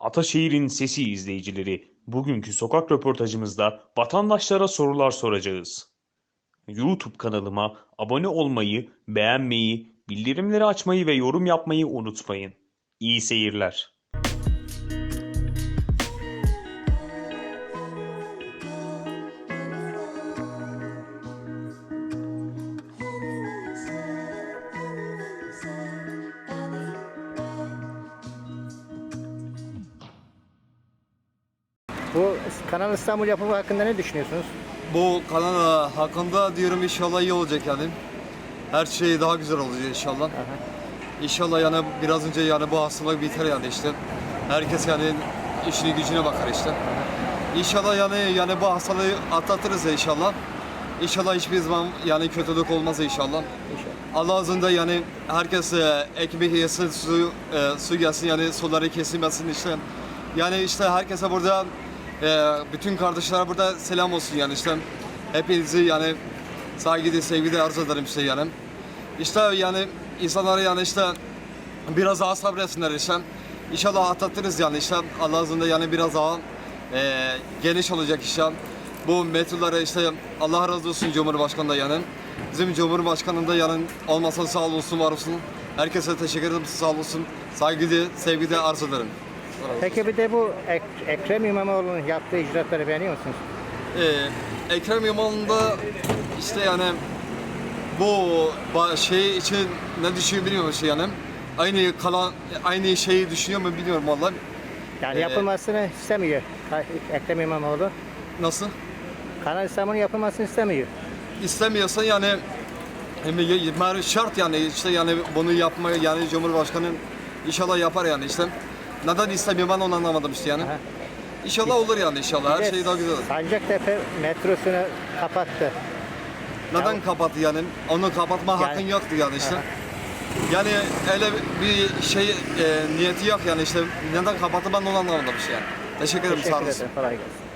Ataşehir'in sesi izleyicileri, bugünkü sokak röportajımızda vatandaşlara sorular soracağız. YouTube kanalıma abone olmayı, beğenmeyi, bildirimleri açmayı ve yorum yapmayı unutmayın. İyi seyirler. Bu Kanal İstanbul yapımı hakkında ne düşünüyorsunuz? Bu kanal hakkında diyorum inşallah iyi olacak yani. Her şey daha güzel olacak inşallah. İnşallah yani biraz önce yani bu hastalık biter yani işte. Herkes yani işini gücüne bakar işte. İnşallah yani yani bu hastalığı atlatırız inşallah. İnşallah hiçbir zaman yani kötülük olmaz inşallah. İnşallah. Allah azında yani herkes e, ekmek yesin, su, e, su gelsin yani suları kesilmesin işte. Yani işte herkese burada e, bütün kardeşlere burada selam olsun yani işte. Hepinizi yani saygıda sevgide arz ederim işte yani. İşte yani insanlara yani işte biraz daha sabretsinler işte. İnşallah atlatırız yani işte Allah azında yani biraz daha e, geniş olacak işte. Bu metrolara işte Allah razı olsun Cumhurbaşkanı da yani. Bizim Cumhurbaşkanı da yani olmasa sağ olsun var olsun. Herkese teşekkür ederim sağ olsun. Saygıda sevgide arz ederim. Peki bir de bu Ek- Ekrem İmamoğlu'nun yaptığı icraatları beğeniyor musunuz? Ee, Ekrem İmamoğlu'nun da işte yani bu şey için ne düşünüyor bilmiyorum işte yani. Aynı kalan aynı şeyi düşünüyor mu bilmiyorum vallahi. Yani Ee, yapılmasını istemiyor Ekrem İmamoğlu. Nasıl? Kanal İstanbul'un yapılmasını istemiyor. İstemiyorsa yani şart yani işte yani bunu yapmaya yani Cumhurbaşkanı inşallah yapar yani işte. Neden istemiyor ben onu anlamadım işte yani. Aha. İnşallah olur yani inşallah her şey daha güzel olur. Sancaktepe metrosunu kapattı. Neden Ya- kapattı yani? Onu kapatma Yani- hakkın yoktu yani işte. Aha. Yani öyle bir şey e, niyeti yok yani işte neden kapattı ben onu anlamadım işte yani. Teşekkür ederim sağ Teşekkür olasın. ederim. Kolay gelsin.